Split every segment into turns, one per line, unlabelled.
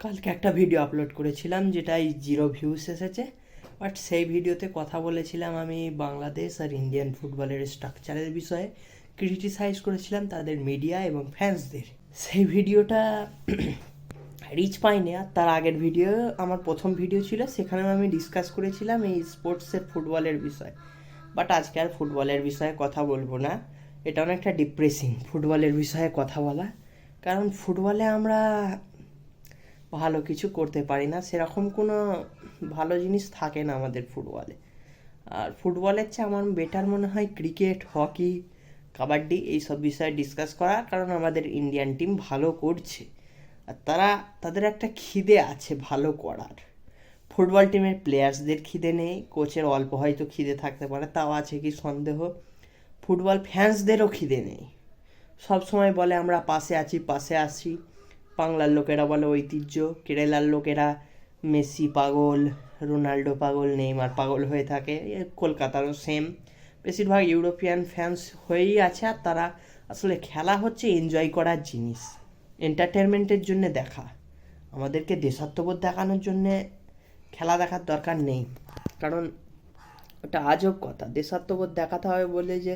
কালকে একটা video upload করেছিলাম, যেটাই জিরো ভিউস এসেছে। বাট সেই ভিডিওতে কথা বলেছিলাম আমি বাংলাদেশ আর ইন্ডিয়ান ফুটবলের স্ট্রাকচারের বিষয়ে। ক্রিটিসাইজ করেছিলাম তাদের মিডিয়া এবং ফ্যান্সদের সেই ভিডিওটা রিচ পাইনি আর তার আগের ভিডিও আমার প্রথম ভিডিও ছিল, সেখানেও আমি ডিসকাস করেছিলাম এই স্পোর্টসের ফুটবলের বিষয়। বাট আজকে আর ফুটবলের বিষয়ে কথা বলব না। এটা অনেকটা ডিপ্রেসিং ফুটবলের বিষয়ে কথা বলা। কারণ ফুটবলে আমরা ভালো কিছু করতে পারি না, সেরকম কোনো ভালো জিনিস থাকে না আমাদের ফুটবলে। আর ফুটবলের চেয়ে আমার বেটার মনে হয় ক্রিকেট হকি কাবাডি এইসব বিষয়ে ডিসকাস করা কারণ আমাদের ইন্ডিয়ান টিম ভালো করছে। আর তারা, তাদের একটা খিদে আছে ভালো করার। ফুটবল টিমের প্লেয়ার্সদের খিদে নেই কোচের অল্প হয়তো খিদে থাকতে পারে, তাও আছে কি সন্দেহ। ফুটবল ফ্যান্সদেরও খিদে নেই। সব সময় বলে আমরা পাশে আছি পাশে আছি। বাংলার লোকেরা বলে ঐতিহ্য। কেরালার লোকেরা মেসি পাগল, রোনাল্ডো পাগল, নেইমার পাগল হয়ে থাকে। কলকাতারও সেম বেশিরভাগ ইউরোপিয়ান ফ্যান্স হয়েই আছে আর তারা আসলে খেলা হচ্ছে এনজয় করার জিনিস। এন্টারটেনমেন্টের জন্য দেখা। আমাদেরকে দেশাত্মবোধ দেখানোর জন্যে খেলা দেখার দরকার নেই। কারণ ওটা আজব কথা। দেশাত্মবোধ দেখাতে হবে বলে যে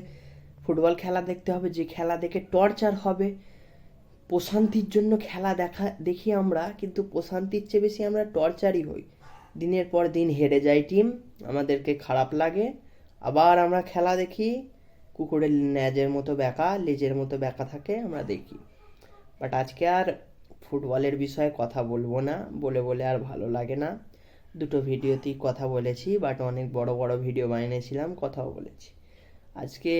ফুটবল খেলা দেখতে হবে, যে খেলা দেখে টর্চার হবে প্রশান্তির জন্য খেলা দেখা, দেখি আমরা, কিন্তু প্রশান্তির চেয়ে বেশি আমরা টর্চারই হই। দিনের পর দিন হেরে যায় টিম আমাদেরকে খারাপ লাগে। আবার আমরা খেলা দেখি, কুকুরের ন্যাজের মতো ব্যাকা, লেজের মতো ব্যাকা থাকে, আমরা দেখি। বাট আজকে আর ফুটবলের বিষয়ে কথা বলব না, বলে বলে আর ভালো লাগে না। দুটো ভিডিওতেই কথা বলেছি বাট অনেক বড় বড় ভিডিও বানিয়েছিলাম, কথাও বলেছি। আজকে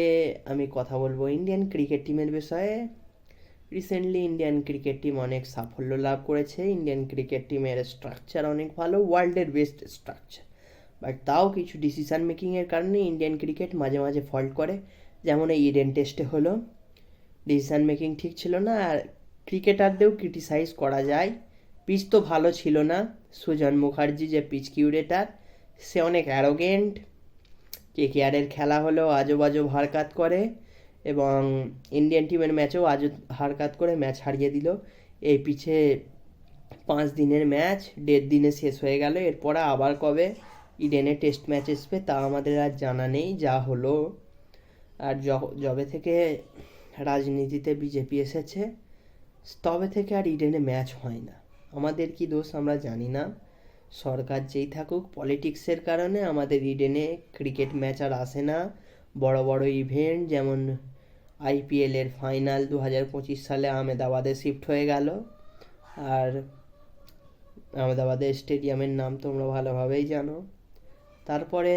আমি কথা বলব ইন্ডিয়ান ক্রিকেট টিমের বিষয়ে। রিসেন্টলি ইন্ডিয়ান ক্রিকেট টিম অনেক সাফল্য লাভ করেছে। ইন্ডিয়ান ক্রিকেট টিমের স্ট্রাকচার অনেক ভালো ওয়ার্ল্ডের বেস্ট স্ট্রাকচার বাট তাও কিছু ডিসিশান মেকিংয়ের কারণে ইন্ডিয়ান ক্রিকেট মাঝে মাঝে ফল্ট করে। যেমন এই ইডেন টেস্টে হলো। ডিসিশান মেকিং ঠিক ছিল না আর ক্রিকেটারদেরও ক্রিটিসাইজ করা যায়। পিচ তো ভালো ছিল না। সুজন মুখার্জি যে পিচ কিউরেটার সে অনেক অ্যারোগেন্ট কে কেয়ারের খেলা হলেও আজব আজব হারকাত করে। এবং ইন্ডিয়ান টিমের ম্যাচেও আজ হারকাত করে ম্যাচ হারিয়ে দিল। এই পিছে পাঁচ দিনের ম্যাচ দেড় দিনে শেষ হয়ে গেল। এরপর আবার কবে ইডেনে টেস্ট ম্যাচ আসবে তা আমাদের আর জানা নেই, যা হলো। আর যবে থেকে রাজনীতিতে বিজেপি এসেছে, তবে থেকে আর ইডেনে ম্যাচ হয় না। আমাদের কি দোষ আমরা জানি না। সরকার যেই থাকুক পলিটিক্সের কারণে আমাদের ইডেনে ক্রিকেট ম্যাচ আর আসে না। বড় বড় ইভেন্ট যেমন আইপিএলের ফাইনাল দু হাজার পঁচিশ সালে আহমেদাবাদে শিফট হয়ে গেল। আর আহমেদাবাদের স্টেডিয়ামের নাম তোমরা ভালোভাবেই জানো। তারপরে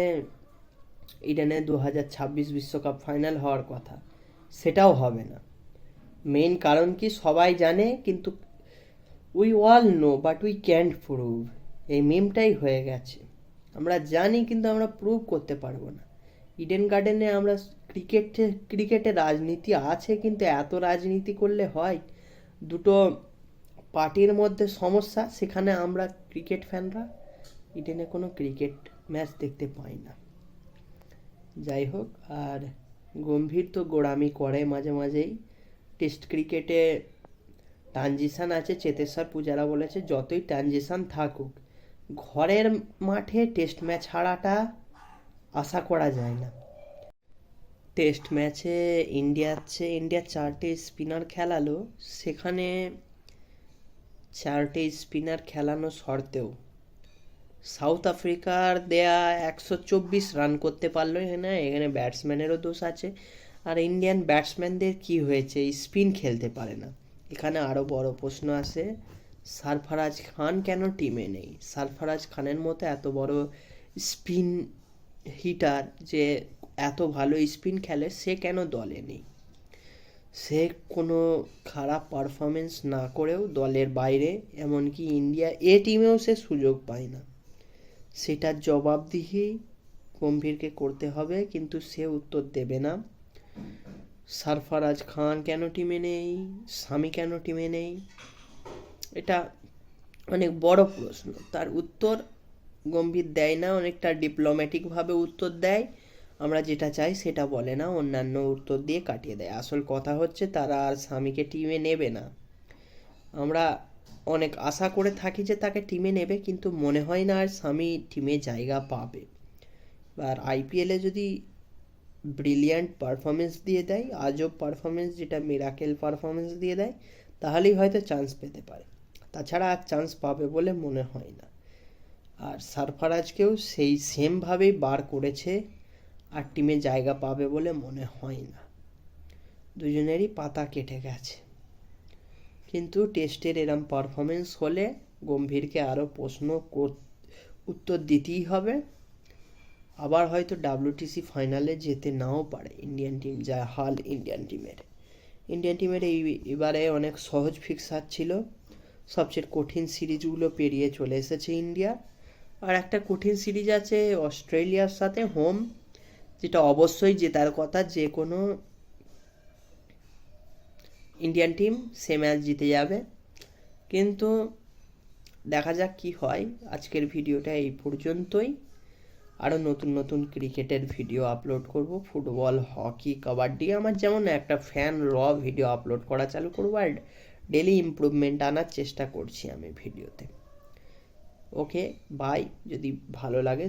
ইডেনে দু হাজার ছাব্বিশ বিশ্বকাপ ফাইনাল হওয়ার কথা। সেটাও হবে না। মেইন কারণ কি সবাই জানে, কিন্তু we all know but we can't prove এই মিমটাই হয়ে গেছে। আমরা জানি, কিন্তু আমরা প্রুভ করতে পারব না। ইডেন গার্ডেনে আমরা ক্রিকেটে ক্রিকেটে রাজনীতি আছে কিন্তু এত রাজনীতি করলে হয়? দুটো পার্টির মধ্যে সমস্যা, সেখানে আমরা ক্রিকেট ফ্যানরা ইডেনে কোনো ক্রিকেট ম্যাচ দেখতে পাই না। যাই হোক, আর গম্ভীর তো গোড়ামি করে মাঝে মাঝেই। টেস্ট ক্রিকেটে ট্রানজিশন আছে, চেতেশ্বর পূজারা বলেছে, যতই ট্রানজিশন থাকুক, ঘরের মাঠে টেস্ট ম্যাচ হারাটা আশা করা যায় না। টেস্ট ম্যাচে ইন্ডিয়ার চেয়ে ইন্ডিয়া চারটে স্পিনার খেলালো, সেখানে চারটে স্পিনার খেলানো সত্ত্বেও সাউথ আফ্রিকার দেয়া একশো চব্বিশ রান করতে পারল এখানে এখানে ব্যাটসম্যানেরও দোষ আছে। আর ইন্ডিয়ান ব্যাটসম্যানদের কি হয়েছে? স্পিন খেলতে পারে না। এখানে আরও বড় প্রশ্ন আসে সারফারাজ খান কেন টিমে নেই? সারফারাজ খানের মতো এত বড় স্পিন হিটার যে এত ভালো স্পিন খেলে সে কেন দলে নেই? সে কোনো খারাপ পারফরমেন্স না করেও দলের বাইরে, এমনকি ইন্ডিয়া এ টিমেও সে সুযোগ পায় না। সেটার জবাবদিহি গম্ভীরকে করতে হবে, কিন্তু সে উত্তর দেবে না। সারফারাজ খান কেন টিমে নেই? স্বামী কেন টিমে নেই? এটা অনেক বড় প্রশ্ন। তার উত্তর গম্ভীর দেয় না, অনেকটা ডিপ্লোম্যাটিকভাবে উত্তর দেয়। আমরা যেটা চাই সেটা বলে না, অন্যান্য উত্তর দিয়ে কাটিয়ে দেয়। আসল কথা হচ্ছে তারা আর স্বামীকে টিমে নেবে না। আমরা অনেক আশা করে থাকি যে তাকে টিমে নেবে, কিন্তু মনে হয় না আর স্বামী টিমে জায়গা পাবে। আর আইপিএলে যদি ব্রিলিয়ান্ট পারফরমেন্স দিয়ে দেয়, আজব পারফরমেন্স যেটা মিরাকেল পারফরমেন্স দিয়ে দেয়, তাহলেই হয়তো চান্স পেতে পারে। তাছাড়া আর চান্স পাবে বলে মনে হয় না। আর সারফারাজকেও সেই সেমভাবেই বার করেছে আর টিমে জায়গা পাবে বলে মনে হয় না। দুজনেরই পাতা কেটে গেছে। কিন্তু টেস্টের এরম পারফরমেন্স হলে গম্ভীরকে আরও প্রশ্ন উত্তর দিতেই হবে। আবার হয়তো ডাব্লিউটিসি ফাইনালে যেতে নাও পারে ইন্ডিয়ান টিম যা হাল ইন্ডিয়ান টিমের ইন্ডিয়ান টিমের এই এবারে অনেক সহজ ফিক্সার ছিল। সবচেয়ে কঠিন সিরিজগুলো পেরিয়ে চলে এসেছে ইন্ডিয়া আর একটা কঠিন সিরিজ আছে অস্ট্রেলিয়ার সাথে হোম যেটা অবশ্যই জেতার কথা, যে কোনো ইন্ডিয়ান টিম সে ম্যাচ জিতে যাবে। কিন্তু দেখা যাক কি হয়। আজকের ভিডিওটা এই পর্যন্তই। আরও নতুন নতুন ক্রিকেটের ভিডিও আপলোড করব। ফুটবল, হকি, কাবাডি, আমার যেমন একটা ফ্যান র ভিডিও আপলোড করা চালু করব আর ডেলি ইমপ্রুভমেন্ট আনার চেষ্টা করছি আমি ভিডিওতে। ওকে বাই যদি ভালো লাগে